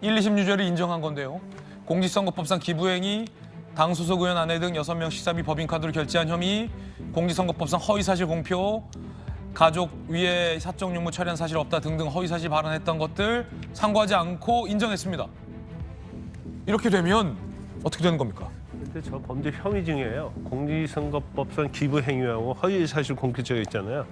1, 2심 유죄를 인정한 건데요. 공직선거법상 기부행위, 당 소속 의원 아내 등 6명 식사비 법인카드로 결제한 혐의, 공직선거법상 허위사실 공표, 가족 위에 사적 용무 처리한 사실 없다 등등 허위사실 발언했던 것들 상고하지 않고 인정했습니다. 이렇게 되면 어떻게 되는 겁니까? 근데 저 범죄 혐의 중에요. 공직선거법상 기부 행위하고 허위 사실 공표죄가 있잖아요.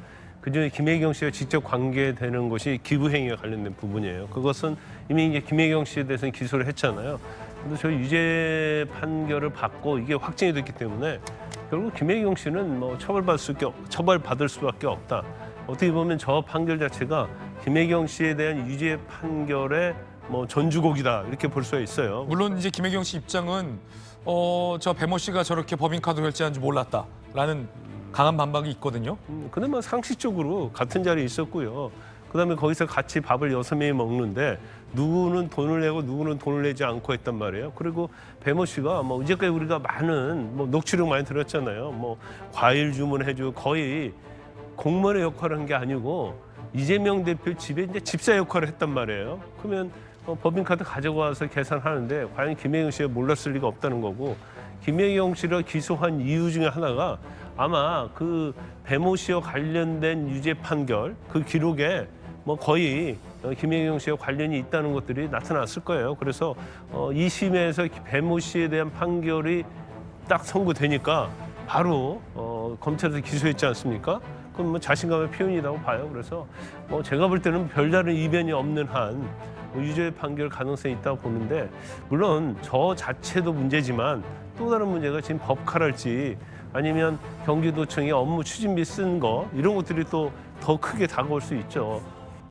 그중에 김혜경 씨가 직접 관계되는 것이 기부 행위와 관련된 부분이에요. 그것은 이미 이제 김혜경 씨에 대해서는 기소를 했잖아요. 근데 저 유죄 판결을 받고 이게 확정이 됐기 때문에 결국 김혜경 씨는 뭐 처벌받을 없- 처벌받을 수밖에 없다. 어떻게 보면 저 판결 자체가 김혜경 씨에 대한 유죄 판결의 뭐 전주곡이다 이렇게 볼 수가 있어요. 물론 이제 김혜경 씨 입장은 어, 저 배모 씨가 저렇게 법인카드 결제한 줄 몰랐다라는 강한 반박이 있거든요. 음, 근데 뭐 상식적으로 같은 자리에 있었고요. 그다음에 거기서 같이 밥을 여섯 명이 먹는데 누구는 돈을 내고 누구는 돈을 내지 않고 했단 말이에요. 그리고 배모 씨가 뭐 이제까지 우리가 많은 뭐 녹취록 많이 들었잖아요. 뭐 과일 주문해주고 거의 공무원의 역할을 한 게 아니고 이재명 대표 집에 이제 집사 역할을 했단 말이에요. 그러면 어, 법인카드 가지고 와서 계산하는데 과연 김혜경 씨가 몰랐을 리가 없다는 거고 김혜경 씨를 기소한 이유 중에 하나가 아마 그 배모 씨와 관련된 유죄 판결 그 기록에 뭐 거의 어, 김혜경 씨와 관련이 있다는 것들이 나타났을 거예요. 그래서 어, 2심에서 배모 씨에 대한 판결이 딱 선고되니까 바로 어, 검찰에서 기소했지 않습니까? 그럼 뭐 자신감의 표현이라고 봐요. 그래서 뭐 제가 볼 때는 별다른 이변이 없는 한뭐 유죄 판결 가능성이 있다고 보는데 물론 저 자체도 문제지만 또 다른 문제가 지금 법카랄지 아니면 경기도청이 업무 추진비 쓴거 이런 것들이 또 더 크게 다가올 수 있죠.